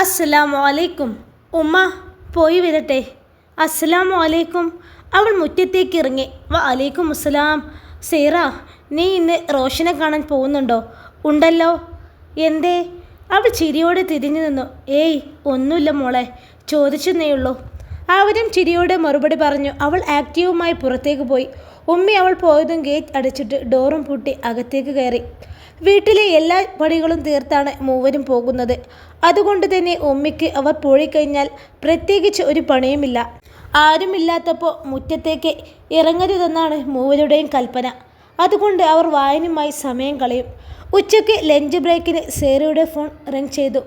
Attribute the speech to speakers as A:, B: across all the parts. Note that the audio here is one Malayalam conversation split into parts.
A: അസ്സലാമു അലൈക്കും ഉമ്മ പോയി വരട്ടെ. അസ്സലാമു അലൈക്കും അവൾ മുറ്റത്തേക്ക് ഇറങ്ങി. വ അലൈക്കും അസ്സലാം സീറ നീ ഇന്ന് റോഷനെ കാണാൻ പോകുന്നുണ്ടോ? ഉണ്ടല്ലോ. എന്തേ? അവൾ ചിരിയോടെ തിരിഞ്ഞു നിന്നു. ഏയ് ഒന്നുമില്ല മോളെ. ചോദിച്ചെന്നേ ഉള്ളൂ. അവരും ചിരിയോടെ മറുപടി പറഞ്ഞു. അവൾ ആക്റ്റീവുമായി പുറത്തേക്ക് പോയി. ഉമ്മി അവൾ പോയതും ഗേറ്റ് അടച്ചിട്ട് ഡോറും പൂട്ടി അകത്തേക്ക് കയറി. വീട്ടിലെ എല്ലാ പണികളും തീർത്താണ് മൂവരും പോകുന്നത്. അതുകൊണ്ട് തന്നെ ഉമ്മയ്ക്ക് അവർ പോയിക്കഴിഞ്ഞാൽ പ്രത്യേകിച്ച് ഒരു പണിയുമില്ല. ആരുമില്ലാത്തപ്പോൾ മുറ്റത്തേക്ക് ഇറങ്ങരുതെന്നാണ് മൂവരുടെയും കൽപ്പന. അതുകൊണ്ട് അവർ വായനയുമായി സമയം കളയും. ഉച്ചയ്ക്ക് ലഞ്ച് ബ്രേക്കിന് സേറയുടെ ഫോൺ റിങ് ചെയ്തു.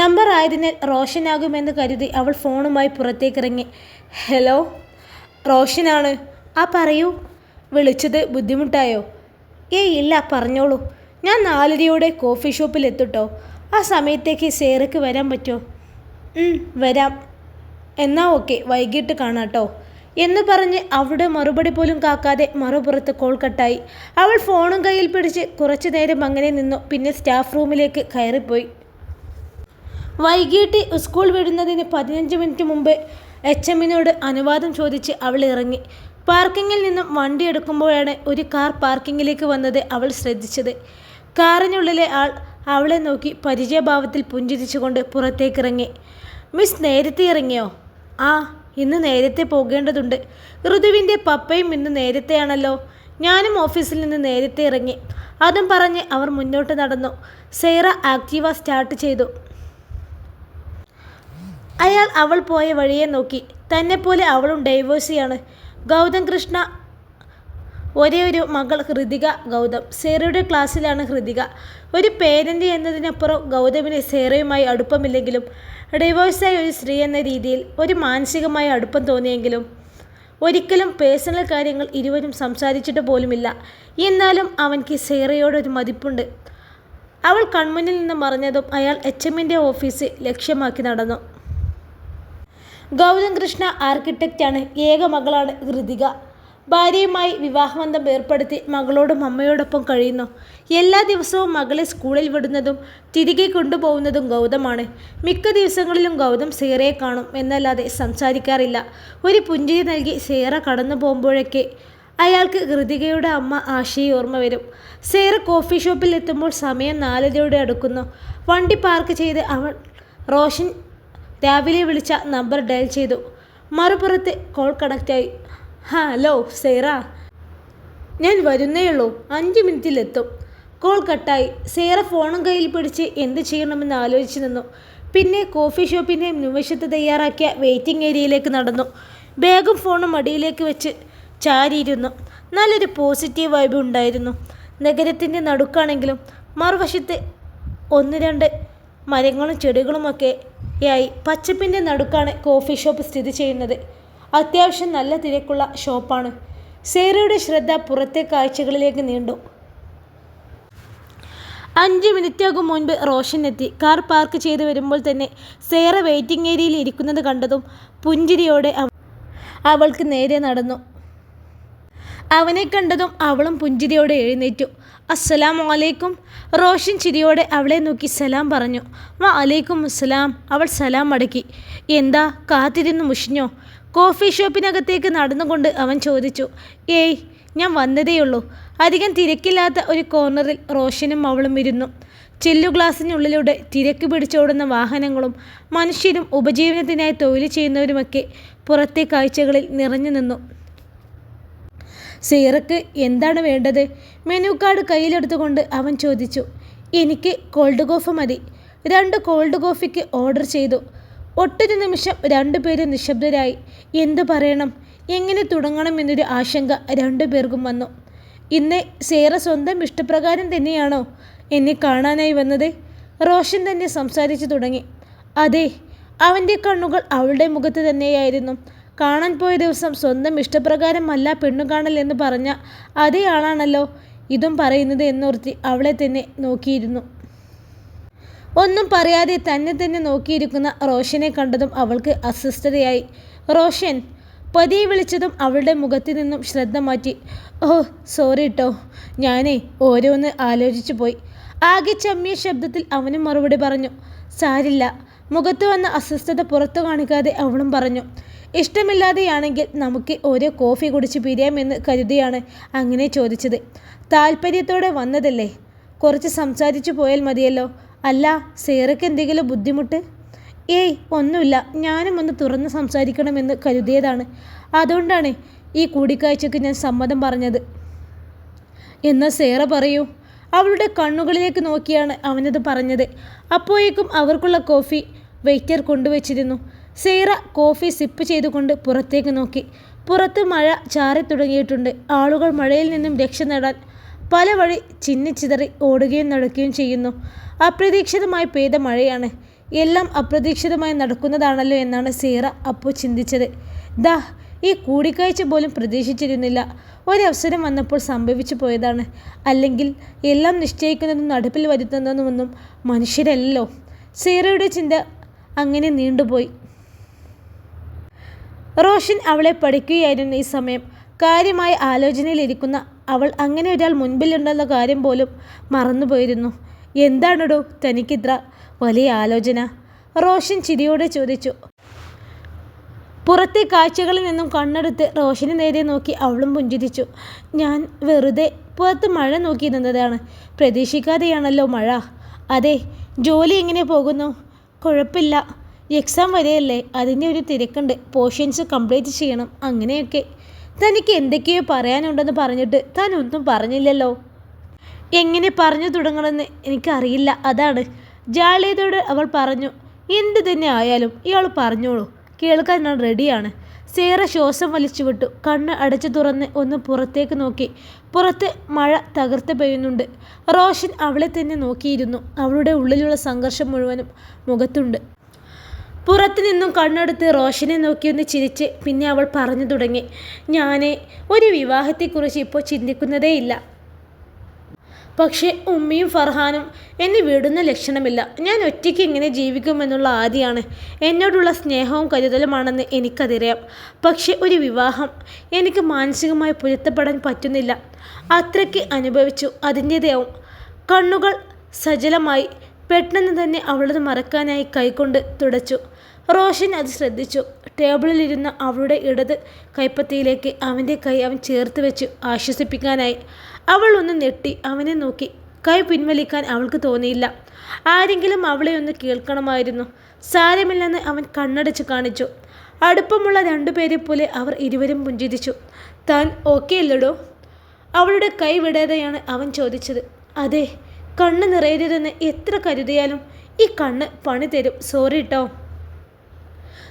A: നമ്പർ ആയതിനാൽ റോഷനാകുമെന്ന് കരുതി അവൾ ഫോണുമായി പുറത്തേക്കിറങ്ങി. ഹലോ റോഷനാണ്. ആ പറയൂ. വിളിച്ചത് ബുദ്ധിമുട്ടായോ? ഏയ് ഇല്ല പറഞ്ഞോളൂ. ഞാൻ നാലരയോടെ കോഫി ഷോപ്പിൽ എത്തുട്ടോ. ആ സമയത്തേക്ക് സേറയ്ക്ക് വരാൻ പറ്റുമോ വരാം. എന്നാ ഓക്കെ വൈകിട്ട് കാണാട്ടോ. എന്ന് പറഞ്ഞ് അവിടെ മറുപടി പോലും കാക്കാതെ മറുപുറത്ത് കോൾ കട്ടായി അവൾ ഫോണും കയ്യിൽ പിടിച്ച് കുറച്ചു നേരം അങ്ങനെ നിന്നു. പിന്നെ സ്റ്റാഫ് റൂമിലേക്ക് കയറിപ്പോയി. വൈകിട്ട് സ്കൂൾ വിടുന്നതിന് പതിനഞ്ച് മിനിറ്റ് മുമ്പ് എച്ച് എമ്മിനോട് അനുവാദം ചോദിച്ച് അവൾ ഇറങ്ങി. പാർക്കിങ്ങിൽ നിന്നും വണ്ടി എടുക്കുമ്പോഴാണ് ഒരു കാർ പാർക്കിങ്ങിലേക്ക് വന്നത് അവൾ ശ്രദ്ധിച്ചത്. കാറിനുള്ളിലെ ആൾ അവളെ നോക്കി പരിചയഭാവത്തിൽ പുഞ്ചിരിച്ചുകൊണ്ട് പുറത്തേക്കിറങ്ങി. മിസ് നേരത്തെ ഇറങ്ങിയോ? ആ ഇന്ന് നേരത്തെ പോകേണ്ടതുണ്ട്. ഋതുവിന്റെ പപ്പയും ഇന്ന് നേരത്തെയാണല്ലോ. ഞാനും ഓഫീസിൽ നിന്ന് നേരത്തെ ഇറങ്ങി. അതും പറഞ്ഞ് അവർ മുന്നോട്ട് നടന്നു. സെയ്റ ആക്റ്റീവ സ്റ്റാർട്ട് ചെയ്തു. അയാൾ അവൾ പോയ വഴിയെ നോക്കി. തന്നെപ്പോലെ അവളും ഡൈവേഴ്സിയാണ്. ഗൗതം കൃഷ്ണ ഒരേ ഒരു മകൾ ഹൃതിക ഗൗതം. സേറയുടെ ക്ലാസ്സിലാണ് ഹൃതിക. ഒരു പേരന്റ് എന്നതിനപ്പുറം ഗൗതമിന് സേറയുമായി അടുപ്പമില്ലെങ്കിലും ഡിവോഴ്സായ ഒരു സ്ത്രീ എന്ന രീതിയിൽ ഒരു മാനസികമായ അടുപ്പം തോന്നിയെങ്കിലും ഒരിക്കലും പേഴ്സണൽ കാര്യങ്ങൾ ഇരുവരും സംസാരിച്ചിട്ട് പോലുമില്ല. എന്നാലും അവൻക്ക് സേറയോടൊരു മതിപ്പുണ്ട്. അവൾ കൺമുന്നിൽ നിന്ന് മറഞ്ഞതും അയാൾ എച്ച് എമ്മിന്റെ ഓഫീസ് ലക്ഷ്യമാക്കി നടന്നു. ഗൗതം കൃഷ്ണ ആർക്കിടെക്റ്റാണ്. ഏക മകളാണ് ഹൃതിക. ഭാര്യയുമായി വിവാഹബന്ധം ഏർപ്പെടുത്തി മകളോടും അമ്മയോടൊപ്പം കഴിയുന്നു. എല്ലാ ദിവസവും മകളെ സ്കൂളിൽ വിടുന്നതും തിരികെ കൊണ്ടുപോകുന്നതും ഗൗതമാണ്. മിക്ക ദിവസങ്ങളിലും ഗൗതം സേറയെ കാണും എന്നല്ലാതെ സംസാരിക്കാറില്ല. ഒരു പുഞ്ചിരി നൽകി സേറ കടന്നു പോകുമ്പോഴൊക്കെ അയാൾക്ക് ഹൃതികയുടെ അമ്മ ആശയെ ഓർമ്മ വരും. സേറ കോഫി ഷോപ്പിൽ എത്തുമ്പോൾ സമയം നാലരയോടെ അടുക്കുന്നു. വണ്ടി പാർക്ക് ചെയ്ത് അവൾ റോഷൻ രാവിലെ വിളിച്ച നമ്പർ ഡയൽ ചെയ്തു. മറുപുറത്ത് കോൾ കണക്റ്റായി. ഹലോ സേറ. ഞാൻ വരുന്നേയുള്ളൂ അഞ്ച് മിനിറ്റിലെത്തും. കോൾ കട്ടായി. സേറ ഫോണും കയ്യിൽ പിടിച്ച് എന്ത് ചെയ്യണമെന്ന് ആലോചിച്ച് നിന്നു. പിന്നെ കോഫി ഷോപ്പിന്റെ നിമിഷത്ത് തയ്യാറാക്കിയ വെയിറ്റിംഗ് ഏരിയയിലേക്ക് നടന്നു. ബാഗും ഫോണും മടിയിലേക്ക് വെച്ച് ചാരിയിരുന്നു. നല്ലൊരു പോസിറ്റീവ് വൈബ് ഉണ്ടായിരുന്നു. നഗരത്തിന്റെ നടുക്കാണെങ്കിലും മറുവശത്ത് ഒന്ന് രണ്ട് മരങ്ങളും ചെടികളുമൊക്കെ യായി പച്ചപ്പിന്റെ നടുക്കാണ് കോഫി ഷോപ്പ് സ്ഥിതി ചെയ്യുന്നത്. അത്യാവശ്യം നല്ല തിരക്കുള്ള ഷോപ്പാണ്. സേറയുടെ ശ്രദ്ധ പുറത്തെ കാഴ്ചകളിലേക്ക് നീണ്ടു. അഞ്ച് മിനിറ്റാകും മുൻപ് റോഷൻ എത്തി കാർ പാർക്ക് ചെയ്ത് വരുമ്പോൾ തന്നെ സേറ വെയിറ്റിംഗ് ഏരിയയിൽ ഇരിക്കുന്നത് കണ്ടതും പുഞ്ചിരിയോടെ അവൾക്ക് നേരെ നടന്നു. അവനെ കണ്ടതും അവളും പുഞ്ചിരിയോടെ എഴുന്നേറ്റു. അസ്സലാം വലൈക്കും റോഷൻ ചിരിയോടെ അവളെ നോക്കി സലാം പറഞ്ഞു. വ അലൈക്കും അസ്സലാം. അവൾ സലാം മടക്കി എന്താ? കാത്തിരുന്ന് മുഷിഞ്ഞോ? കോഫി ഷോപ്പിനകത്തേക്ക് നടന്നുകൊണ്ട് അവൻ ചോദിച്ചു ഏയ് ഞാൻ വന്നതേയുള്ളൂ. അധികം തിരക്കില്ലാത്ത ഒരു കോർണറിൽ റോഷനും അവളും ഇരുന്നു. ചില്ലു ഗ്ലാസിനുള്ളിലൂടെ തിരക്ക് പിടിച്ചോടുന്ന വാഹനങ്ങളും മനുഷ്യരും ഉപജീവനത്തിനായി തൊഴിൽ ചെയ്യുന്നവരുമൊക്കെ പുറത്തെ കാഴ്ചകളിൽ നിറഞ്ഞു നിന്നു. സീറക്ക് എന്താണ് വേണ്ടത്? മെനു കാർഡ് കയ്യിലെടുത്തുകൊണ്ട് അവൻ ചോദിച്ചു എനിക്ക് കോൾഡ് കോഫി മതി. രണ്ട് കോൾഡ് കോഫിക്ക് ഓർഡർ ചെയ്തു. ഒട്ടൊരു നിമിഷം രണ്ടുപേരും നിശബ്ദരായി. എന്തു പറയണം? എങ്ങനെ തുടങ്ങണം? എന്നൊരു ആശങ്ക രണ്ടുപേർക്കും വന്നു. ഇന്ന് സേറ സ്വന്തം ഇഷ്ടപ്രകാരം തന്നെയാണോ എന്നെ കാണാനായി വന്നത്? റോഷൻ തന്നെ സംസാരിച്ചു തുടങ്ങി. അതെ അവന്റെ കണ്ണുകൾ അവളുടെ മുഖത്ത് തന്നെയായിരുന്നു. കാണാൻ പോയ ദിവസം സ്വന്തം ഇഷ്ടപ്രകാരമല്ല പെണ്ണു കാണൽ എന്ന് പറഞ്ഞ അതേ ആളാണല്ലോ ഇതും പറയുന്നത് എന്നോർത്തി അവളെ തന്നെ നോക്കിയിരുന്നു. ഒന്നും പറയാതെ തന്നെ തന്നെ നോക്കിയിരിക്കുന്ന റോഷനെ കണ്ടതും അവൾക്ക് അസ്വസ്ഥതയായി. റോഷൻ പതിയെ വിളിച്ചതും അവളുടെ മുഖത്തു നിന്നും ശ്രദ്ധ മാറ്റി. ഓ സോറി കേട്ടോ ഞാനേ ഓരോന്ന് ആലോചിച്ചു പോയി. ആകെ ചമ്മിയ ശബ്ദത്തിൽ അവനും മറുപടി പറഞ്ഞു. സാരില്ല. മുഖത്ത് വന്ന അസ്വസ്ഥത പുറത്തു കാണിക്കാതെ അവളും പറഞ്ഞു. ഇഷ്ടമില്ലാതെയാണെങ്കിൽ നമുക്ക് ഓരോ കോഫി കുടിച്ച് പിരിയാമെന്ന് കരുതിയാണ് അങ്ങനെ ചോദിച്ചത്. താല്പര്യത്തോടെ വന്നതല്ലേ. കുറച്ച് സംസാരിച്ചു പോയാൽ മതിയല്ലോ. അല്ല സേറയ്ക്ക് എന്തെങ്കിലും ബുദ്ധിമുട്ട്? ഏയ് ഒന്നുമില്ല. ഞാനും ഒന്ന് തുറന്ന് സംസാരിക്കണമെന്ന് കരുതിയതാണ്. അതുകൊണ്ടാണ് ഈ കൂടിക്കാഴ്ചയ്ക്ക് ഞാൻ സമ്മതം പറഞ്ഞത്. എന്നാൽ സേറ പറയൂ. അവളുടെ കണ്ണുകളിലേക്ക് നോക്കിയാണ് അവനത് പറഞ്ഞത്. അപ്പോഴേക്കും അവർക്കുള്ള കോഫി വെയിറ്റർ കൊണ്ടുവച്ചിരുന്നു. സേറ കോഫി സിപ്പ് ചെയ്തുകൊണ്ട് പുറത്തേക്ക് നോക്കി. പുറത്ത് മഴ ചാറി തുടങ്ങിയിട്ടുണ്ട്. ആളുകൾ മഴയിൽ നിന്നും രക്ഷ നേടാൻ പല വഴി ചിന്നിച്ചിതറി ഓടുകയും നടക്കുകയും ചെയ്യുന്നു. അപ്രതീക്ഷിതമായി പെയ്ത മഴയാണ്. എല്ലാം അപ്രതീക്ഷിതമായി നടക്കുന്നതാണല്ലോ എന്നാണ് സീറ അപ്പോൾ ചിന്തിച്ചത്. ദാ ഈ കൂടിക്കാഴ്ച പോലും പ്രതീക്ഷിച്ചിരുന്നില്ല. ഒരവസരം വന്നപ്പോൾ സംഭവിച്ചു പോയതാണ്. അല്ലെങ്കിൽ എല്ലാം നിശ്ചയിക്കുന്നതും നടപ്പിൽ വരുത്തുന്നതുമൊന്നും മനുഷ്യരല്ലോ സീറയുടെ ചിന്ത അങ്ങനെ നീണ്ടുപോയി. റോഷൻ അവളെ പഠിക്കുകയായിരുന്നു ഈ സമയം. കാര്യമായ ആലോചനയിലിരിക്കുന്ന അവൾ അങ്ങനെ ഒരാൾ മുൻപിലുണ്ടെന്ന കാര്യം പോലും മറന്നുപോയിരുന്നു. എന്താണടോ തനിക്കിത്ര വലിയ ആലോചന? റോഷൻ ചിരിയോടെ ചോദിച്ചു. പുറത്തെ കാഴ്ചകളിൽ നിന്നും കണ്ണെടുത്ത് റോഷന് നേരെ നോക്കി അവളും പുഞ്ചിരിച്ചു. ഞാൻ വെറുതെ പുറത്ത് മഴ നോക്കി നിന്നതാണ് പ്രതീക്ഷിക്കാതെയാണല്ലോ മഴ. അതെ ജോലി എങ്ങനെ പോകുന്നു? കുഴപ്പമില്ല. എക്സാം വരെയല്ലേ? അതിന്റെ ഒരു തിരക്കുണ്ട്. പോർഷൻസ് കംപ്ലീറ്റ് ചെയ്യണം. അങ്ങനെയൊക്കെ. തനിക്ക് എന്തൊക്കെയോ പറയാനുണ്ടെന്ന് പറഞ്ഞിട്ട് താൻ ഒന്നും പറഞ്ഞില്ലല്ലോ. എങ്ങനെ പറഞ്ഞു തുടങ്ങണമെന്ന് എനിക്കറിയില്ല. അതാണ്. ജാളിയതോട് അവൾ പറഞ്ഞു എന്ത് തന്നെ ആയാലും ഇയാൾ പറഞ്ഞോളൂ. കേൾക്കാൻ ഞാൻ റെഡിയാണ്. സേറ ശ്വാസം വലിച്ചു വിട്ടു കണ്ണ് അടച്ചു തുറന്ന് ഒന്ന് പുറത്തേക്ക് നോക്കി. പുറത്ത് മഴ തകർത്ത് പെയ്യുന്നുണ്ട്. റോഷൻ അവളെ തന്നെ നോക്കിയിരുന്നു. അവളുടെ ഉള്ളിലുള്ള സംഘർഷം മുഴുവനും മുഖത്തുണ്ട്. പുറത്തു നിന്നും കണ്ണെടുത്ത് റോഷനെ നോക്കിയൊന്ന് ചിരിച്ച് പിന്നെ അവൾ പറഞ്ഞു തുടങ്ങി ഞാൻ ഒരു വിവാഹത്തെക്കുറിച്ച് ഇപ്പോൾ ചിന്തിക്കുന്നതേയില്ല. പക്ഷേ ഉമ്മയും ഫർഹാനും എന്നെ വിടുന്ന ലക്ഷണമില്ല. ഞാൻ ഒറ്റയ്ക്ക് എങ്ങനെ ജീവിക്കുമെന്നുള്ള ആദ്യമാണ് എന്നോടുള്ള സ്നേഹവും കരുതലുമാണെന്ന് എനിക്കതിരയാം പക്ഷേ ഒരു വിവാഹം എനിക്ക് മാനസികമായി പൊരുത്തപ്പെടാൻ പറ്റുന്നില്ല. അത്രയ്ക്ക് അനുഭവിച്ചു. അതിന്റേതാവും. കണ്ണുകൾ സജലമായി പെട്ടെന്ന് തന്നെ അവളത് മറക്കാനായി കൈകൊണ്ട് തുടച്ചു. റോഷൻ അത് ശ്രദ്ധിച്ചു. ടേബിളിലിരുന്ന അവളുടെ ഇടത് കൈപ്പത്തിയിലേക്ക് അവന്റെ കൈ അവൻ ചേർത്ത് വെച്ച് ആശ്വസിപ്പിക്കാനായി. അവൾ ഒന്ന് ഞെട്ടി. അവനെ നോക്കി. കൈ പിൻവലിക്കാൻ അവൾക്ക് തോന്നിയില്ല. ആരെങ്കിലും അവളെ ഒന്ന് കേൾക്കണമായിരുന്നു. സാരമില്ലെന്ന് അവൻ കണ്ണടച്ച് കാണിച്ചു. അടുപ്പമുള്ള രണ്ടുപേരെ പോലെ അവർ ഇരുവരും പുഞ്ചിരിച്ചു. താൻ ഓക്കെ അല്ലടോ? അവളുടെ കൈ വിടാതെയാണ് അവൻ ചോദിച്ചത്. അതെ കണ്ണ് നിറയരുതെന്ന് എത്ര കരുതിയാലും ഈ കണ്ണ് പണി തരും. സോറി കേട്ടോ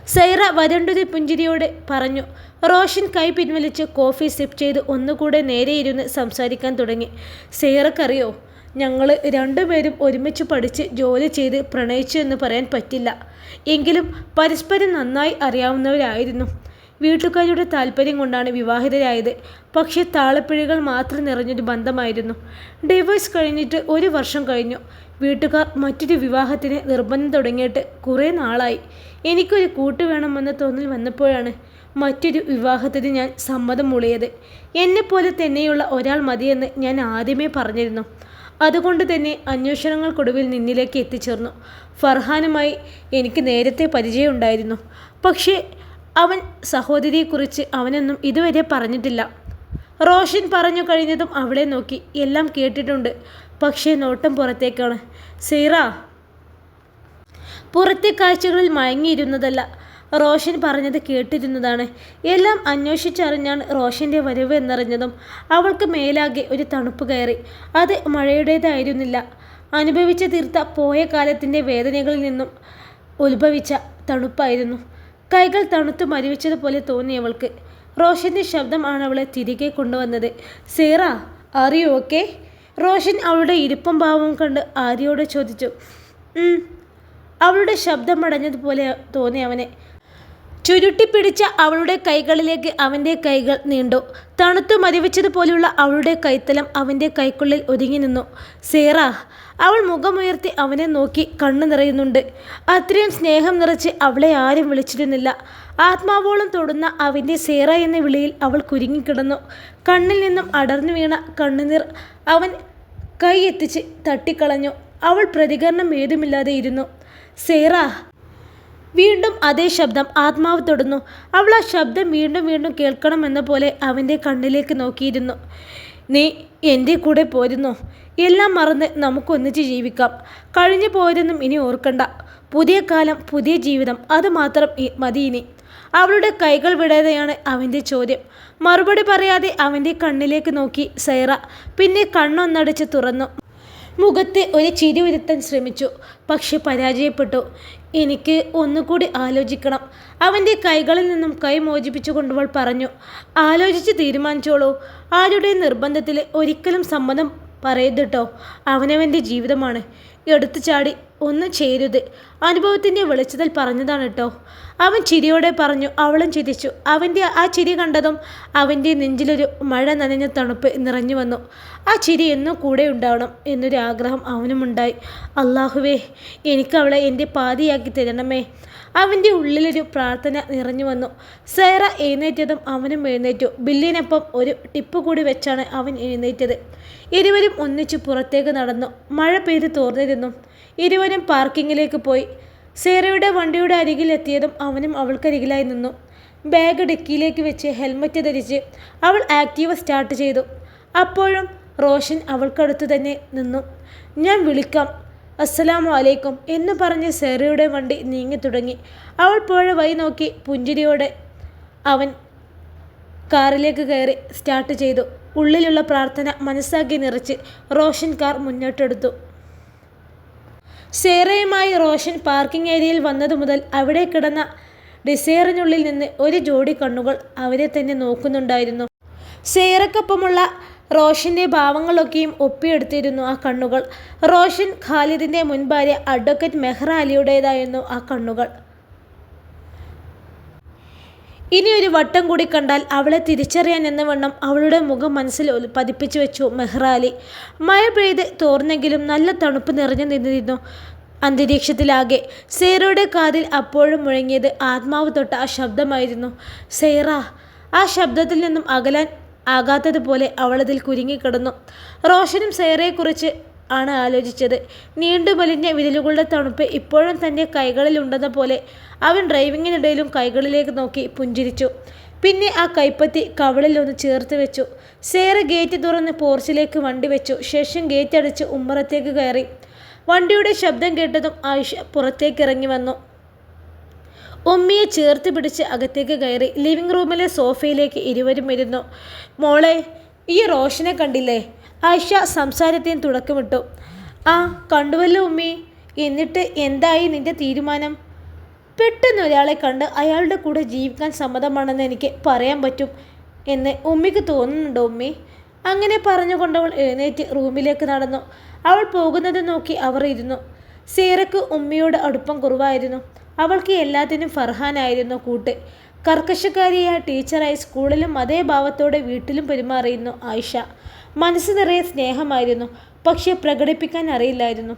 A: സൈറ വരണ്ടുതി പുഞ്ചിരിയോടെ പറഞ്ഞു. റോഷൻ കൈ പിൻവലിച്ച് കോഫി സിപ്പ് ചെയ്ത് ഒന്നുകൂടെ നേരെയിരുന്ന് സംസാരിക്കാൻ തുടങ്ങി. സൈറക്കറിയോ? ഞങ്ങൾ രണ്ടുപേരും ഒരുമിച്ച് പഠിച്ച് ജോലി ചെയ്ത് പ്രണയിച്ചു എന്ന് പറയാൻ പറ്റില്ല. എങ്കിലും പരസ്പരം നന്നായി അറിയാവുന്നവരായിരുന്നു. വീട്ടുകാരുടെ താല്പര്യം കൊണ്ടാണ് വിവാഹിതരായത്. പക്ഷേ താളപ്പിഴകൾ മാത്രം നിറഞ്ഞൊരു ബന്ധമായിരുന്നു. ഡിവോഴ്സ് കഴിഞ്ഞിട്ട് ഒരു വർഷം കഴിഞ്ഞു. വീട്ടുകാർ മറ്റൊരു വിവാഹത്തിന് നിർബന്ധം തുടങ്ങിയിട്ട് കുറേ നാളായി. എനിക്കൊരു കൂട്ട് വേണമെന്ന തോന്നൽ വന്നപ്പോഴാണ് മറ്റൊരു വിവാഹത്തിന് ഞാൻ സമ്മതം മൂളിയത്. എന്നെപ്പോലെ തന്നെയുള്ള ഒരാൾ മതിയെന്ന് ഞാൻ ആദ്യമേ പറഞ്ഞിരുന്നു. അതുകൊണ്ട് തന്നെ അന്വേഷണങ്ങൾക്കൊടുവിൽ നിന്നിലേക്ക് എത്തിച്ചേർന്നു. ഫർഹാനുമായി എനിക്ക് നേരത്തെ പരിചയമുണ്ടായിരുന്നു. പക്ഷേ അവൻ സഹോദരിയെക്കുറിച്ച് അവനൊന്നും ഇതുവരെ പറഞ്ഞിട്ടില്ല. റോഷൻ പറഞ്ഞു കഴിഞ്ഞതും അവളെ നോക്കി. എല്ലാം കേട്ടിട്ടുണ്ട്. പക്ഷേ നോട്ടം പുറത്തേക്കാണ്. സീറ. പുറത്തെ കാഴ്ചകളിൽ മയങ്ങിയിരുന്നതല്ല. റോഷൻ പറഞ്ഞത് കേട്ടിരുന്നതാണ്. എല്ലാം അന്വേഷിച്ചറിഞ്ഞാണ് റോഷന്റെ വരവ് എന്നറിഞ്ഞതും അവൾക്ക് മേലാകെ ഒരു തണുപ്പ് കയറി. അത് മഴയുടേതായിരുന്നില്ല. അനുഭവിച്ച തീർത്ത പോയ കാലത്തിന്റെ വേദനകളിൽ നിന്നും ഉത്ഭവിച്ച തണുപ്പായിരുന്നു. കൈകൾ തണുത്തു മരിവിച്ചതുപോലെ തോന്നിയവൾക്ക് റോഷന്റെ ശബ്ദമാണ് അവളെ തിരികെ കൊണ്ടുവന്നത്. സീറ അറിയോ ഓക്കെ റോഷൻ അവളുടെ ഇരുപ്പം ഭാവം കണ്ട് ആര്യയോട് ചോദിച്ചു അവളുടെ ശബ്ദം അടഞ്ഞതുപോലെ തോന്നി അവനെ. ചുരുട്ടിപ്പിടിച്ച അവളുടെ കൈകളിലേക്ക് അവന്റെ കൈകൾ നീണ്ടു. തണുത്തു മതിവെച്ചതുപോലുള്ള അവളുടെ കൈത്തലം അവന്റെ കൈക്കുള്ളിൽ ഒതുങ്ങി നിന്നു. സേറ അവൾ മുഖമുയർത്തി അവനെ നോക്കി കണ്ണു നിറയുന്നുണ്ട്. അത്രയും സ്നേഹം നിറച്ച് അവളെ ആരും വിളിച്ചിരുന്നില്ല. ആത്മാവോളം തൊടുന്ന അവന്റെ സേറ എന്ന വിളിയിൽ അവൾ കുരുങ്ങിക്കിടന്നു. കണ്ണിൽ നിന്നും അടർന്നു വീണ കണ്ണുനീർ അവൻ കൈ എത്തിച്ച് തട്ടിക്കളഞ്ഞു. അവൾ പ്രതികരണം ഏതുമില്ലാതെ ഇരുന്നു. സേറ വീണ്ടും അതേ ശബ്ദം ആത്മാവ് തൊടുന്നു. അവൾ ആ ശബ്ദം വീണ്ടും വീണ്ടും കേൾക്കണമെന്ന പോലെ അവന്റെ കണ്ണിലേക്ക് നോക്കിയിരുന്നു. നീ എന്റെ കൂടെ പോരുന്നു. എല്ലാം മറന്ന് നമുക്കൊന്നിച്ച് ജീവിക്കാം. കഴിഞ്ഞു പോയതൊന്നും ഇനി ഓർക്കണ്ട. പുതിയ കാലം പുതിയ ജീവിതം അത് മാത്രം മതി ഇനി അവളുടെ കൈകൾ വിടാതെയാണ് അവന്റെ ചോദ്യം. മറുപടി പറയാതെ അവന്റെ കണ്ണിലേക്ക് നോക്കി സൈറ പിന്നെ കണ്ണൊന്നടച്ച് തുറന്നു. മുഖത്ത് ഒരു ചിരി വരുത്താൻ ശ്രമിച്ചു. പക്ഷെ പരാജയപ്പെട്ടു. എനിക്ക് ഒന്നുകൂടി ആലോചിക്കണം. അവന്റെ കൈകളിൽ നിന്നും കൈ മോചിപ്പിച്ചു കൊണ്ടവൾ പറഞ്ഞു ആലോചിച്ച് തീരുമാനിച്ചോളൂ. ആരുടെ നിർബന്ധത്തിൽ ഒരിക്കലും സമ്മതം പറയരുതട്ടോ അവനവന്റെ ജീവിതമാണ്. എടുത്തു ചാടി. ഒന്നും ചെയ്യരുത്. അനുഭവത്തിന്റെ വെളിച്ചത്തിൽ പറഞ്ഞതാണ് കേട്ടോ അവൻ ചിരിയോടെ പറഞ്ഞു അവളും ചിരിച്ചു. അവന്റെ ആ ചിരി കണ്ടതും അവന്റെ നെഞ്ചിലൊരു മഴ നനഞ്ഞ തണുപ്പ് നിറഞ്ഞു വന്നു. ആ ചിരി എന്നും കൂടെ ഉണ്ടാവണം എന്നൊരു ആഗ്രഹം അവനുമുണ്ടായി. അള്ളാഹുവേ എനിക്ക് അവളെ എന്റെ പാതിയാക്കി തരണമേ. അവന്റെ ഉള്ളിലൊരു പ്രാർത്ഥന നിറഞ്ഞു വന്നു. സൈറ എഴുന്നേറ്റതും അവനും എഴുന്നേറ്റു. ബില്ലിനൊപ്പം ഒരു ടിപ്പ് കൂടി വെച്ചാണ് അവൻ എഴുന്നേറ്റത്. ഇരുവരും ഒന്നിച്ചു പുറത്തേക്ക് നടന്നു. മഴ പെയ്ത് തോർന്നിരുന്നു. ഇരുവരും പാർക്കിങ്ങിലേക്ക് പോയി. സേറയുടെ വണ്ടിയുടെ അരികിൽ എത്തിയതും അവനും അവൾക്കരികിലായി നിന്നു. ബാഗ് ഡിക്കിയിലേക്ക് വെച്ച് ഹെൽമറ്റ് ധരിച്ച് അവൾ ആക്റ്റീവ് സ്റ്റാർട്ട് ചെയ്തു. അപ്പോഴും റോഷൻ അവൾക്കടുത്ത് തന്നെ നിന്നു. ഞാൻ വിളിക്കാം. അസ്സലാമു അലൈക്കും എന്ന് പറഞ്ഞ് സേറയുടെ വണ്ടി നീങ്ങി തുടങ്ങി. അവൾ പോയ വൈ നോക്കി പുഞ്ചിരിയോടെ അവൻ കാറിലേക്ക് കയറി സ്റ്റാർട്ട് ചെയ്തു. ഉള്ളിലുള്ള പ്രാർത്ഥന മനസ്സാക്കി നിറച്ച് റോഷൻ കാർ മുന്നോട്ടെടുത്തു. സേറയുമായി റോഷൻ പാർക്കിംഗ് ഏരിയയിൽ വന്നതു മുതൽ അവിടെ കിടന്ന ഡിസേറിനുള്ളിൽ നിന്ന് ഒരു ജോഡി കണ്ണുകൾ അവരെ തന്നെ നോക്കുന്നുണ്ടായിരുന്നു. സേറക്കൊപ്പമുള്ള റോഷന്റെ ഭാവങ്ങളൊക്കെയും ഒപ്പിയെടുത്തിരുന്നു ആ കണ്ണുകൾ. റോഷൻ ഖാലിദിന്റെ മുൻ ഭാര്യ അഡ്വക്കേറ്റ് മെഹ്റ അലിയുടേതായിരുന്നു ആ കണ്ണുകൾ. ഇനി ഒരു വട്ടം കൂടി കണ്ടാൽ അവളെ തിരിച്ചറിയാൻ എന്ന വണ്ണം അവളുടെ മുഖം മനസ്സിൽ പതിപ്പിച്ചു വെച്ചു മെഹ്റാലി. മഴ പെയ്ത് തോർന്നെങ്കിലും നല്ല തണുപ്പ് നിറഞ്ഞു നിന്നിരുന്നു അന്തരീക്ഷത്തിലാകെ. സെയ്റയുടെ കാതിൽ അപ്പോഴും മുഴങ്ങിയത് ആത്മാവ് തൊട്ട ആ ശബ്ദമായിരുന്നു. സെയ്റ ആ ശബ്ദത്തിൽ നിന്നും അകലാൻ ആകാത്തതുപോലെ അവളതിൽ കുരുങ്ങിക്കിടന്നു. റോഷനും സേറയെക്കുറിച്ച് ആണ് ആലോചിച്ചത്. നീണ്ടു മലിഞ്ഞ വിരലുകളുടെ തണുപ്പ് ഇപ്പോഴും തന്റെ കൈകളിലുണ്ടെന്ന പോലെ അവൻ ഡ്രൈവിങ്ങിനിടയിലും കൈകളിലേക്ക് നോക്കി പുഞ്ചിരിച്ചു. പിന്നെ ആ കൈപ്പത്തി കവളിൽ ഒന്ന് ചേർത്ത് വെച്ചു. സേറ ഗേറ്റ് തുറന്ന് പോർച്ചിലേക്ക് വണ്ടി വെച്ചു. ശേഷം ഗേറ്റ് അടച്ച് ഉമ്മറത്തേക്ക് കയറി. വണ്ടിയുടെ ശബ്ദം കേട്ടതും ആയിഷ പുറത്തേക്ക് ഇറങ്ങി വന്നു. ഉമ്മിയെ ചേർത്ത് പിടിച്ച് അകത്തേക്ക് കയറി. ലിവിംഗ് റൂമിലെ സോഫയിലേക്ക് ഇരുവരും ഇരുന്നു. മോളെ ഈ റോഷനെ കണ്ടില്ലേ? ആയിഷ സംസാരത്തിന് തുടക്കമിട്ടു. ആ കണ്ടുവല്ലോ ഉമ്മി. എന്നിട്ട് എന്തായി നിന്റെ തീരുമാനം? പെട്ടെന്ന് ഒരാളെ കണ്ട് അയാളുടെ കൂടെ ജീവിക്കാൻ സമ്മതമാണെന്ന് എനിക്ക് പറയാൻ പറ്റും എന്ന് ഉമ്മിക്ക് തോന്നുന്നുണ്ടോ ഉമ്മി? അങ്ങനെ പറഞ്ഞുകൊണ്ടവൾ എഴുന്നേറ്റ് റൂമിലേക്ക് നടന്നു. അവൾ പോകുന്നത് നോക്കി അവർ ഇരുന്നു. സീറയ്ക്ക് ഉമ്മിയോട് അടുപ്പം കുറവായിരുന്നു. അവൾക്ക് എല്ലാത്തിനും ഫർഹാനായിരുന്നു കൂട്ട്. കർക്കശക്കാരിയായ ടീച്ചറായി സ്കൂളിലും അതേ ഭാവത്തോടെ വീട്ടിലും പെരുമാറിയിരുന്നു ആയിഷ. മനസ്സ് നിറയെ സ്നേഹമായിരുന്നു. പക്ഷേ പ്രകടിപ്പിക്കാൻ അറിയില്ലായിരുന്നു.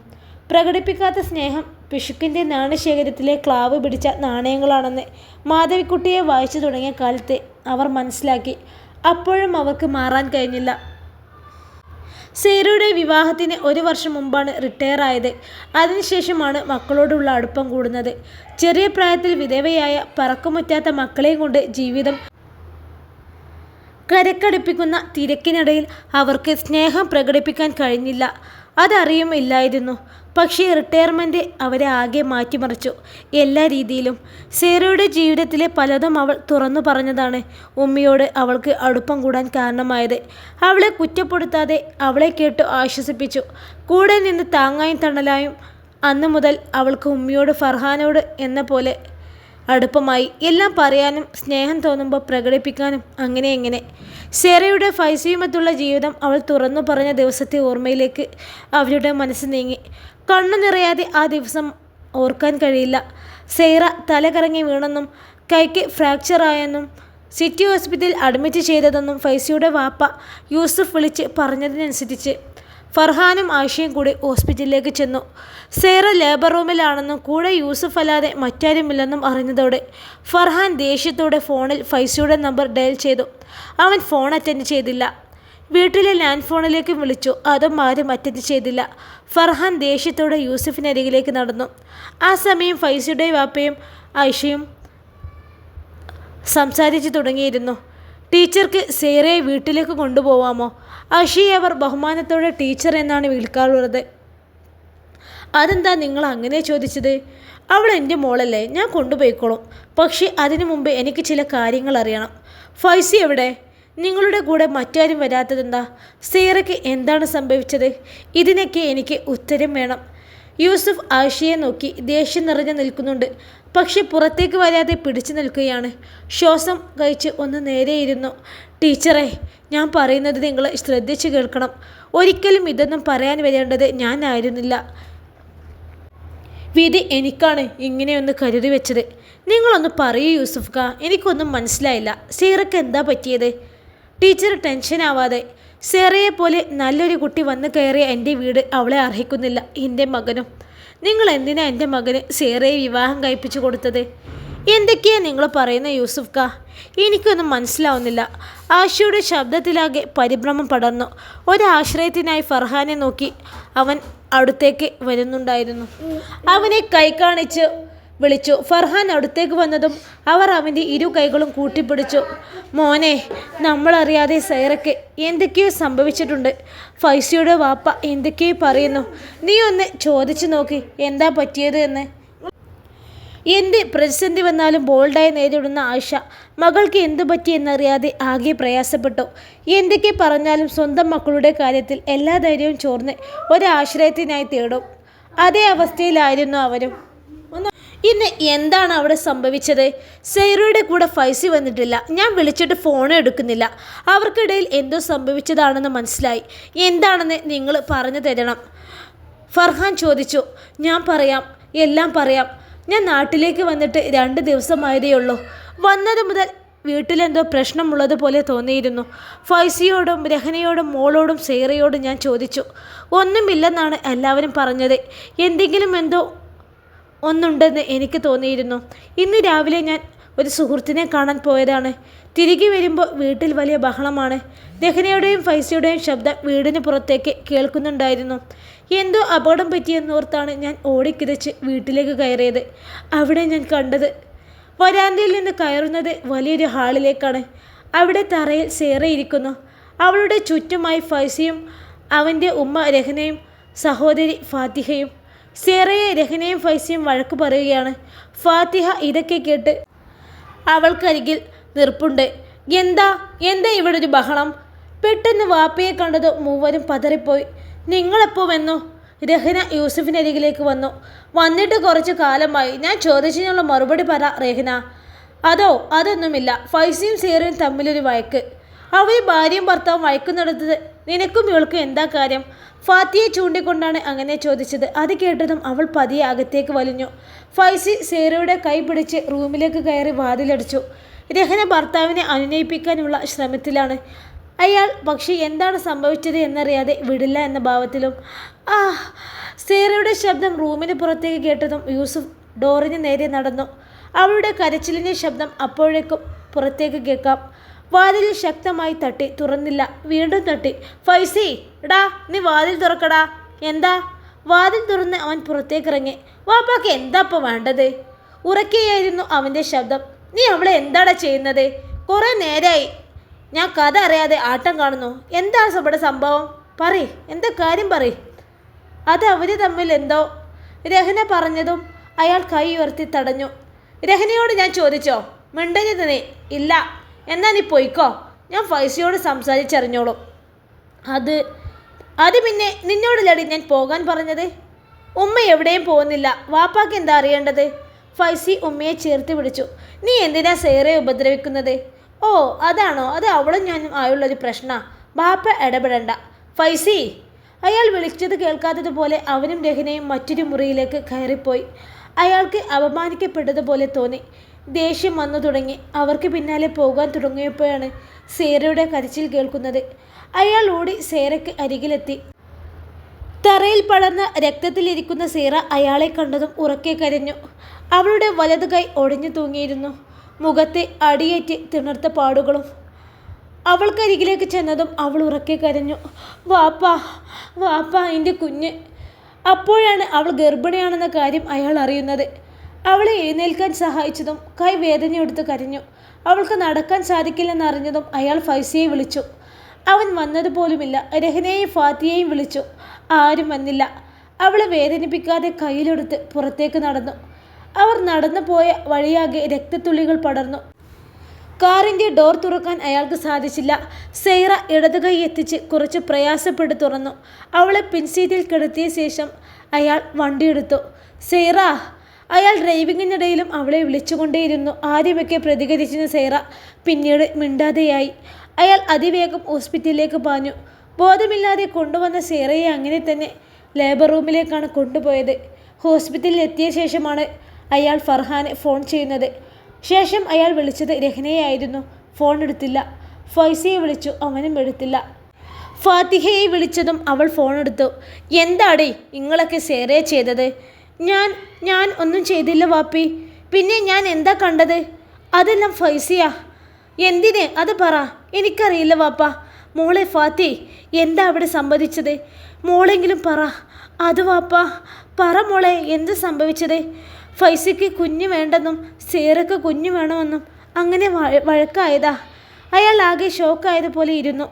A: പ്രകടിപ്പിക്കാത്ത സ്നേഹം പിശുക്കിന്റെ നാണശേഖരത്തിലെ ക്ലാവ് പിടിച്ച നാണയങ്ങളാണെന്ന് മാധവിക്കുട്ടിയെ വായിച്ചു തുടങ്ങിയ കാലത്ത് അവർ മനസ്സിലാക്കി. അപ്പോഴും അവർക്ക് മാറാൻ കഴിഞ്ഞില്ല. സേരയുടെ വിവാഹത്തിന് ഒരു വർഷം മുമ്പാണ് റിട്ടയർ ആയത് അതിനുശേഷമാണ് മക്കളോടുള്ള അടുപ്പം കൂടുന്നത്. ചെറിയ പ്രായത്തിൽ വിധവയായ പറക്കുമുറ്റാത്ത മക്കളെയും കൊണ്ട് ജീവിതം കരക്കടുപ്പിക്കുന്ന തിരക്കിനിടയിൽ അവർക്ക് സ്നേഹം പ്രകടിപ്പിക്കാൻ കഴിഞ്ഞില്ല. അതറിയുമില്ലായിരുന്നു പക്ഷേ റിട്ടയർമെന്റ് അവരെ ആകെ മാറ്റിമറിച്ചു. എല്ലാ രീതിയിലും സേറയുടെ ജീവിതത്തിലെ പലതും അവൾ തുറന്നു പറഞ്ഞതാണ്. ഉമ്മയോട് അവൾക്ക് അടുപ്പം കൂടാൻ കാരണമായത്. അവളെ കുറ്റപ്പെടുത്താതെ അവളെ കേട്ടു ആശ്വസിപ്പിച്ചു. കൂടെ നിന്ന് താങ്ങായും തണലായും അന്നു മുതൽ അവൾക്ക് ഉമ്മയോട് ഫർഹാനോട് എന്ന പോലെ അടുപ്പമായി എല്ലാം പറയാനും സ്നേഹം തോന്നുമ്പോൾ പ്രകടിപ്പിക്കാനും അങ്ങനെ എങ്ങനെ സെറയുടെ ഫൈസയുമത്തുള്ള ജീവിതം അവൾ തുറന്നു പറഞ്ഞ ദിവസത്തെ ഓർമ്മയിലേക്ക് അവരുടെ മനസ്സ് നീങ്ങി. കണ്ണു നിറയാതെ ആ ദിവസം ഓർക്കാൻ കഴിയില്ല. സെയ്റ തലകറങ്ങി വീണെന്നും കൈക്ക് ഫ്രാക്ചർ ആയെന്നും സിറ്റി ഹോസ്പിറ്റലിൽ അഡ്മിറ്റ് ചെയ്തതെന്നും ഫൈസിയുടെ വാപ്പ യൂസഫ് വിളിച്ച് പറഞ്ഞതിനനുസരിച്ച് ഫർഹാനും ആയിഷയും കൂടി ഹോസ്പിറ്റലിലേക്ക് ചെന്നു. സേറ ലേബർ റൂമിലാണെന്നും കൂടെ യൂസഫ് അല്ലാതെ മറ്റാരുമില്ലെന്നും അറിഞ്ഞതോടെ ഫർഹാൻ ദേഷ്യത്തോടെ ഫോണിൽ ഫൈസിയുടെ നമ്പർ ഡയൽ ചെയ്തു. അവൻ ഫോൺ അറ്റൻഡ് ചെയ്തില്ല. വീട്ടിലെ ലാൻഡ് ഫോണിലേക്ക് വിളിച്ചു. അതും ആരും അറ്റൻഡ് ചെയ്തില്ല. ഫർഹാൻ ദേഷ്യത്തോടെ യൂസഫിനരികിലേക്ക് നടന്നു. ആ സമയം ഫൈസിയുടെ വാപ്പയും ആയിഷയും സംസാരിച്ചു തുടങ്ങിയിരുന്നു. ടീച്ചർക്ക് സേറയെ വീട്ടിലേക്ക് കൊണ്ടുപോവാമോ? അഷി അവർ ബഹുമാനത്തോടെ ടീച്ചർ എന്നാണ് വിളിക്കാറുള്ളത്. അതെന്താ നിങ്ങൾ അങ്ങനെ ചോദിച്ചത്? അവൾ എന്റെ മോളല്ലേ ഞാൻ കൊണ്ടുപോയിക്കോളും. പക്ഷേ അതിനു മുമ്പ് എനിക്ക് ചില കാര്യങ്ങൾ അറിയണം. ഫൈസി എവിടെ? നിങ്ങളുടെ കൂടെ മറ്റാരും വരാത്തതെന്താ? സീറയ്ക്ക് എന്താണ് സംഭവിച്ചത്? ഇതിനൊക്കെ എനിക്ക് ഉത്തരം വേണം. യൂസുഫ് ആഷിയെ നോക്കി ദേഷ്യം നിറഞ്ഞു നിൽക്കുന്നുണ്ട്. പക്ഷെ പുറത്തേക്ക് വരാതെ പിടിച്ചു നിൽക്കുകയാണ്. ശ്വാസം കഴിച്ച് ഒന്ന് നേരെയിരുന്നു ടീച്ചറെ ഞാൻ പറയുന്നത് നിങ്ങൾ ശ്രദ്ധിച്ചു കേൾക്കണം. ഒരിക്കലും ഇതൊന്നും പറയാൻ വരേണ്ടത് ഞാനായിരുന്നില്ല. വിധി എനിക്കാണ് ഇങ്ങനെയൊന്ന് കരുതി വെച്ചത്. നിങ്ങളൊന്ന് പറയൂ യൂസുഫ് ഖാ എനിക്കൊന്നും മനസ്സിലായില്ല. സീറക്ക് എന്താ പറ്റിയത്? ടീച്ചർ ടെൻഷൻ ആവാതെ സേറയെ പോലെ നല്ലൊരു കുട്ടി വന്നു കയറിയ എന്റെ വീട് അവളെ അർഹിക്കുന്നില്ല എന്റെ മകനും. നിങ്ങൾ എന്തിനാ എന്റെ മകന് സേറയെ വിവാഹം കഴിപ്പിച്ചു കൊടുത്തത്? എന്തൊക്കെയാ നിങ്ങൾ പറയുന്ന യൂസുഫ് ഖാ എനിക്കൊന്നും മനസ്സിലാവുന്നില്ല. ആശയുടെ ശബ്ദത്തിലാകെ പരിഭ്രമം പടർന്നു. ഒരാശ്രയത്തിനായി ഫർഹാനെ നോക്കി അവൻ അടുത്തേക്ക് വരുന്നുണ്ടായിരുന്നു. അവനെ കൈ കാണിച്ച് വിളിച്ചു. ഫർഹാൻ അടുത്തേക്ക് വന്നതും അവർ അവന്റെ ഇരു കൈകളും കൂട്ടിപ്പിടിച്ചു. മോനെ നമ്മളറിയാതെ സൈറയ്ക്ക് എന്തൊക്കെയോ സംഭവിച്ചിട്ടുണ്ട്. ഫൈസിയുടെ വാപ്പ എന്തൊക്കെയോ പറയുന്നു. നീ ഒന്ന് ചോദിച്ചു നോക്കി എന്താ പറ്റിയത് എന്ന്. എന്ത് പ്രതിസന്ധി വന്നാലും ബോൾഡായി നേരിടുന്ന ആയിഷ മകൾക്ക് എന്തു പറ്റിയെന്നറിയാതെ ആകെ പ്രയാസപ്പെട്ടു. എന്തൊക്കെ പറഞ്ഞാലും സ്വന്തം മക്കളുടെ കാര്യത്തിൽ എല്ലാ ധൈര്യവും ചോർന്ന് ഒരാശ്രയത്തിനായി തേടും. അതേ അവസ്ഥയിലായിരുന്നു അവരും. ഇന്ന് എന്താണ് അവിടെ സംഭവിച്ചത്? സൈറയുടെ കൂടെ ഫൈസി വന്നിട്ടില്ല. ഞാൻ വിളിച്ചിട്ട് ഫോൺ എടുക്കുന്നില്ല. അവർക്കിടയിൽ എന്തോ സംഭവിച്ചതാണെന്ന് മനസ്സിലായി. എന്താണെന്ന് നിങ്ങൾ പറഞ്ഞു തരണം. ഫർഹാൻ ചോദിച്ചു. ഞാൻ പറയാം. എല്ലാം പറയാം. ഞാൻ നാട്ടിലേക്ക് വന്നിട്ട് രണ്ട് ദിവസമായതേ ഉള്ളൂ. വന്നത് മുതൽ വീട്ടിലെന്തോ പ്രശ്നമുള്ളതുപോലെ തോന്നിയിരുന്നു. ഫൈസിയോടും രഹനയോടും മോളോടും സേറയോടും ഞാൻ ചോദിച്ചു. ഒന്നുമില്ലെന്നാണ് എല്ലാവരും പറഞ്ഞത്. എന്തെങ്കിലും എന്തോ ഒന്നുണ്ടെന്ന് എനിക്ക് തോന്നിയിരുന്നു. ഇന്ന് രാവിലെ ഞാൻ ഒരു സുഹൃത്തിനെ കാണാൻ പോയതാണ്. തിരികെ വരുമ്പോൾ വീട്ടിൽ വലിയ ബഹളമാണ്. ദഹനയുടെയും ഫൈസയുടെയും ശബ്ദം വീടിന് പുറത്തേക്ക് കേൾക്കുന്നുണ്ടായിരുന്നു. എന്തോ അപകടം പറ്റിയെന്നോർത്താണ് ഞാൻ ഓടിക്കിതച്ച് വീട്ടിലേക്ക് കയറിയത്. അവിടെ ഞാൻ കണ്ടത് വരാന്തയിൽ നിന്ന് കയറുന്നത് വലിയൊരു ഹാളിലേക്കാണ്. അവിടെ തറയിൽ സേറയിരിക്കുന്നു. അവളുടെ ചുറ്റുമായി ഫൈസയും അവന്റെ ഉമ്മ രഹനയും സഹോദരി ഫാത്തിഹയും സേറയെ രഹനയും ഫൈസിയും വഴക്ക് പറയുകയാണ്. ഫാത്തിഹ ഇതൊക്കെ കേട്ട് അവൾക്കരികിൽ നിൽപ്പുണ്ട്. എന്താ? എന്താ ഇവിടെ ഒരു ബഹളം? പെട്ടെന്ന് വാപ്പയെ കണ്ടത് മൂവരും പതറിപ്പോയി. നിങ്ങളെപ്പോൾ വന്നു രഹന യൂസഫിനരികിലേക്ക് വന്നു. വന്നിട്ട് കുറച്ച് കാലമായി. ഞാൻ ചോദിച്ചതിനുള്ള മറുപടി പറ രഹന. അതോ അതൊന്നുമില്ല. ഫൈസിയും സേറയും തമ്മിലൊരു വഴക്ക്. അവർ ഭാര്യയും ഭർത്താവും വഴക്കുന്നിടത്തത് നിനക്കും ഇവൾക്കും എന്താ കാര്യം? ഫാത്തിയെ ചൂണ്ടിക്കൊണ്ടാണ് അങ്ങനെ ചോദിച്ചത്. അത് കേട്ടതും അവൾ പതിയെ അകത്തേക്ക് വലിഞ്ഞു. ഫൈസി സേറയുടെ കൈ പിടിച്ച് റൂമിലേക്ക് കയറി വാതിലടിച്ചു. രഹന ഭർത്താവിനെ അനുനയിപ്പിക്കാനുള്ള ശ്രമത്തിലാണ്. അയാൾ പക്ഷേ എന്താണ് സംഭവിച്ചത് എന്നറിയാതെ വിടില്ല എന്ന ഭാവത്തിലും. ആ സേറയുടെ ശബ്ദം റൂമിന് പുറത്തേക്ക് കേട്ടതും യൂസുഫ് ഡോറിന് നേരെ നടന്നു. അവളുടെ കരച്ചിലിന്റെ ശബ്ദം അപ്പോഴേക്കും പുറത്തേക്ക് കേൾക്കാം. വാതിൽ ശക്തമായി തട്ടി തുറന്നില്ല. വീണ്ടും തട്ടി. ഫൈസി എടാ നീ വാതിൽ തുറക്കടാ. എന്താ? വാതിൽ തുറന്ന് അവൻ പുറത്തേക്കിറങ്ങി. വാപ്പാക്ക് എന്താ ഇപ്പോൾ വേണ്ടത്? ഉറക്കെയായിരുന്നു അവന്റെ ശബ്ദം. നീ അവളെ എന്താടാ ചെയ്യുന്നത്? കുറേ നേരമായി ഞാൻ കഥ അറിയാതെ ആട്ടം കാണുന്നു. എന്താ ഇവിടെ സംഭവം? പറ എന്താ കാര്യം പറ അത് അവർ തമ്മിൽ എന്തോ? രഹന പറഞ്ഞതും അയാൾ കൈ ഉയർത്തി തടഞ്ഞു. രഹനയോട് ഞാൻ ചോദിച്ചോ? മിണ്ടരുത് നീ. ഇല്ല. എന്നാ നീ പോയിക്കോ? ഞാൻ ഫൈസിയോട് സംസാരിച്ചറിഞ്ഞോളും. അത് അത് പിന്നെ നിന്നോടില്ലടി ഞാൻ പോകാൻ പറഞ്ഞത്? ഉമ്മ എവിടെയും പോകുന്നില്ല. വാപ്പാക്ക് എന്താ അറിയേണ്ടത്? ഫൈസി ഉമ്മയെ ചേർത്ത് പിടിച്ചു. നീ എന്തിനാ സേറെ ഉപദ്രവിക്കുന്നത്? ഓ അതാണോ? അത് അവളും ഞാനും ആയുള്ളൊരു പ്രശ്ന. ബാപ്പ ഇടപെടണ്ട. ഫൈസി അയാൾ വിളിച്ചത് കേൾക്കാത്തതുപോലെ അവനും രഹനയും മറ്റൊരു മുറിയിലേക്ക് കയറിപ്പോയി. അയാൾക്ക് അപമാനിക്കപ്പെട്ടതുപോലെ തോന്നി. ദേഷ്യം വന്നു തുടങ്ങി. അവർക്ക് പിന്നാലെ പോകാൻ തുടങ്ങിയപ്പോഴാണ് സേരയുടെ കരച്ചിൽ കേൾക്കുന്നത്. അയാൾ ഓടി സേരയ്ക്ക് അരികിലെത്തി. തറയിൽ പടർന്ന രക്തത്തിലിരിക്കുന്ന സീറ അയാളെ കണ്ടതും ഉറക്കെ കരഞ്ഞു. അവളുടെ വലതു കൈ ഒടിഞ്ഞു തൂങ്ങിയിരുന്നു. മുഖത്തെ അടിയേറ്റ് തിണർത്ത പാടുകളും അവൾക്കരികിലേക്ക് ചെന്നതും അവൾ ഉറക്കെ കരഞ്ഞു. വാപ്പാ വാപ്പാ എന്റെ കുഞ്ഞ്. അപ്പോഴാണ് അവൾ ഗർഭിണിയാണെന്ന കാര്യം അയാൾ അറിയുന്നത്. അവളെ എഴുന്നേൽക്കാൻ സഹായിച്ചതും കൈ വേദനയെടുത്ത് കരഞ്ഞു. അവൾക്ക് നടക്കാൻ സാധിക്കില്ലെന്നറിഞ്ഞതും അയാൾ ഫൈസിയെ വിളിച്ചു. അവൻ വന്നതുപോലുമില്ല. രഹനയെയും ഫാത്തിയെയും വിളിച്ചു. ആരും വന്നില്ല. അവളെ വേദനിപ്പിക്കാതെ കയ്യിലെടുത്ത് പുറത്തേക്ക് നടന്നു. അവർ നടന്നു പോയ വഴിയാകെ രക്തത്തുള്ളികൾ പടർന്നു. കാറിന്റെ ഡോർ തുറക്കാൻ അയാൾക്ക് സാധിച്ചില്ല. സെയ്റ ഇടതു കൈ എത്തിച്ച് കുറച്ച് പ്രയാസപ്പെട്ട് തുറന്നു. അവളെ പിൻസീറ്റിൽ കിടത്തിയ ശേഷം അയാൾ വണ്ടിയെടുത്തു സെയ്റ അയാൾ ഡ്രൈവിങ്ങിനിടയിലും അവളെ വിളിച്ചുകൊണ്ടേയിരുന്നു. ആദ്യമൊക്കെ പ്രതികരിച്ചിരുന്ന സേറ പിന്നീട് മിണ്ടാതെയായി. അയാൾ അതിവേഗം ഹോസ്പിറ്റലിലേക്ക് പാഞ്ഞു. ബോധമില്ലാതെ കൊണ്ടുവന്ന സേറയെ അങ്ങനെ തന്നെ ലേബർ റൂമിലേക്കാണ് കൊണ്ടുപോയത്. ഹോസ്പിറ്റലിൽ എത്തിയ ശേഷമാണ് അയാൾ ഫർഹാനെ ഫോൺ ചെയ്യുന്നത്. ശേഷം അയാൾ വിളിച്ചത് രഹനയായിരുന്നു ഫോൺ എടുത്തില്ല. ഫൈസയെ വിളിച്ചു. അവനും എടുത്തില്ല. ഫാത്തിഹയെ വിളിച്ചതും അവൾ ഫോൺ എടുത്തു. എന്താടേ നിങ്ങളൊക്കെ സേറയെ ചെയ്തത്? ഞാൻ ഞാൻ ഒന്നും ചെയ്തില്ല വാപ്പി. പിന്നെ ഞാൻ എന്താ കണ്ടത്? അതെല്ലാം ഫൈസിയാ. എന്തിന്? അത് പറ. എനിക്കറിയില്ല വാപ്പ. മോളെ ഫാത്തി എന്താ അവിടെ സംഭവിച്ചത്? മോളെങ്കിലും പറ. അത് വാപ്പ പറ മോളെ എന്ത് സംഭവിച്ചത്? ഫൈസിക്ക് കുഞ്ഞ് വേണ്ടെന്നും സീറക്ക് കുഞ്ഞ് വേണമെന്നും അങ്ങനെ വഴ- വഴക്കായതാ. അയാൾ ആകെ ഷോക്കായതുപോലെ ഇരുന്നു.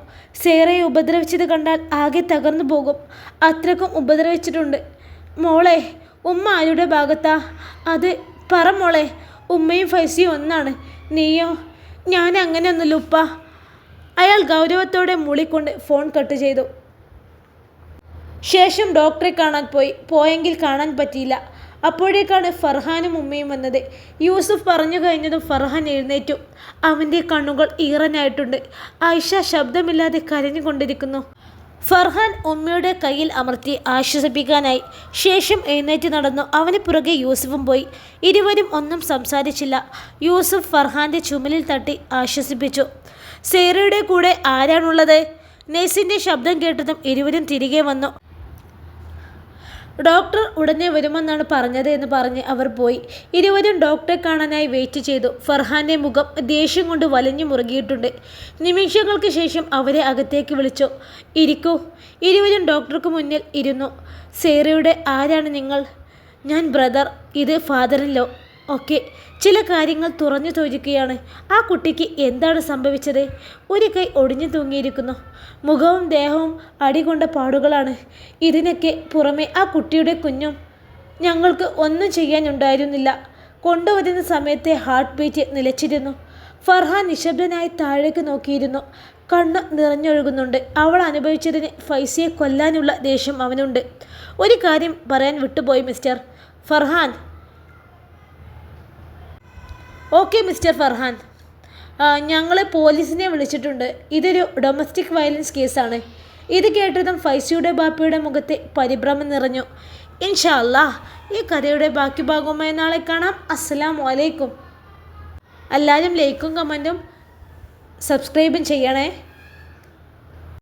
A: സേറയെ ഉപദ്രവിച്ചത് കണ്ടാൽ ആകെ തകർന്നു പോകും. അത്രക്കും ഉപദ്രവിച്ചിട്ടുണ്ട്. മോളെ ഉമ്മ ആരുടെ ഭാഗത്താ? അത് പറ മോളെ. ഉമ്മയും ഫൈസിയും ഒന്നാണ്. നീയോ? ഞാൻ അങ്ങനെയൊന്നുമില്ല ഉപ്പ. അയാൾ ഗൗരവത്തോടെ മൂളിക്കൊണ്ട് ഫോൺ കട്ട് ചെയ്തു. ശേഷം ഡോക്ടറെ കാണാൻ പോയി. പോയെങ്കിൽ കാണാൻ പറ്റിയില്ല. അപ്പോഴേക്കാണ് ഫർഹാനും ഉമ്മയും വന്നത്. യൂസുഫ് പറഞ്ഞു കഴിഞ്ഞതും ഫർഹാൻ എഴുന്നേറ്റു. അവന്റെ കണ്ണുകൾ ഈറനായിട്ടുണ്ട്. ആയിഷ ശബ്ദമില്ലാതെ കരഞ്ഞുകൊണ്ടിരിക്കുന്നു. ഫർഹാൻ ഉമ്മയുടെ കയ്യിൽ അമർത്തി ആശ്വസിപ്പിക്കാനായി ശേഷം എഴുന്നേറ്റ് നടന്നു. അവന് പുറകെ യൂസഫും പോയി. ഇരുവരും ഒന്നും സംസാരിച്ചില്ല. യൂസഫ് ഫർഹാന്റെ ചുമലിൽ തട്ടി ആശ്വസിപ്പിച്ചു. സേറയുടെ കൂടെ ആരാണുള്ളത്? നേഴ്സിന്റെ ശബ്ദം കേട്ടതും ഇരുവരും തിരികെ വന്നു. ഡോക്ടർ ഉടനെ വരുമെന്നാണ് പറഞ്ഞത് എന്ന് പറഞ്ഞ് അവർ പോയി. ഇരുവരും ഡോക്ടറെ കാണാനായി വെയിറ്റ് ചെയ്തു. ഫർഹാന്റെ മുഖം ദേഷ്യം കൊണ്ട് വലഞ്ഞു മുറുകിയിട്ടുണ്ട്. നിമിഷങ്ങൾക്ക് ശേഷം അവരെ അകത്തേക്ക് വിളിച്ചു. ഇരിക്കൂ. ഇരുവരും ഡോക്ടർക്ക് മുന്നിൽ ഇരുന്നു. സേറയുടെ ആരാണ് നിങ്ങൾ? ഞാൻ ബ്രദർ ഇത് ഫാദറിലോ ഓക്കെ ചില കാര്യങ്ങൾ തുറന്നു ചോദിക്കുകയാണ്. ആ കുട്ടിക്ക് എന്താണ് സംഭവിച്ചത്? ഒരു കൈ ഒടിഞ്ഞു തൂങ്ങിയിരിക്കുന്നു. മുഖവും ദേഹവും അടികൊണ്ട പാടുകളാണ്. ഇതിനൊക്കെ പുറമെ ആ കുട്ടിയുടെ കുഞ്ഞും ഞങ്ങൾക്ക് ഒന്നും ചെയ്യാനുണ്ടായിരുന്നില്ല. കൊണ്ടുവരുന്ന സമയത്തെ ഹാർട്ട് ബീറ്റ് നിലച്ചിരുന്നു. ഫർഹാൻ നിശബ്ദനായി താഴേക്ക് നോക്കിയിരുന്നു. കണ്ണ് നിറഞ്ഞൊഴുകുന്നുണ്ട്. അവൾ അനുഭവിച്ചതിന് ഫൈസിയെ കൊല്ലാനുള്ള ദേഷ്യം അവനുണ്ട്. ഒരു കാര്യം പറയാൻ വിട്ടുപോയി mister. Farhan okay mister Farhan. ഞങ്ങളെ പോലീസിനെ വിളിച്ചിട്ടുണ്ട്. ഇതൊരു ഡൊമസ്റ്റിക് വയലൻസ് കേസാണ്. ഇത് കേട്ടതും ഫൈസിയുടെ ബാപ്പയുടെ മുഖത്തെ പരിഭ്രമം നിറഞ്ഞു. ഇൻഷാ അല്ലാ ഈ കഥയുടെ ബാക്കി ഭാഗവുമായി നാളെ കാണാം. അസ്സലാം വലൈക്കും എല്ലാവരും ലൈക്കും കമന്റും സബ്സ്ക്രൈബും ചെയ്യണേ.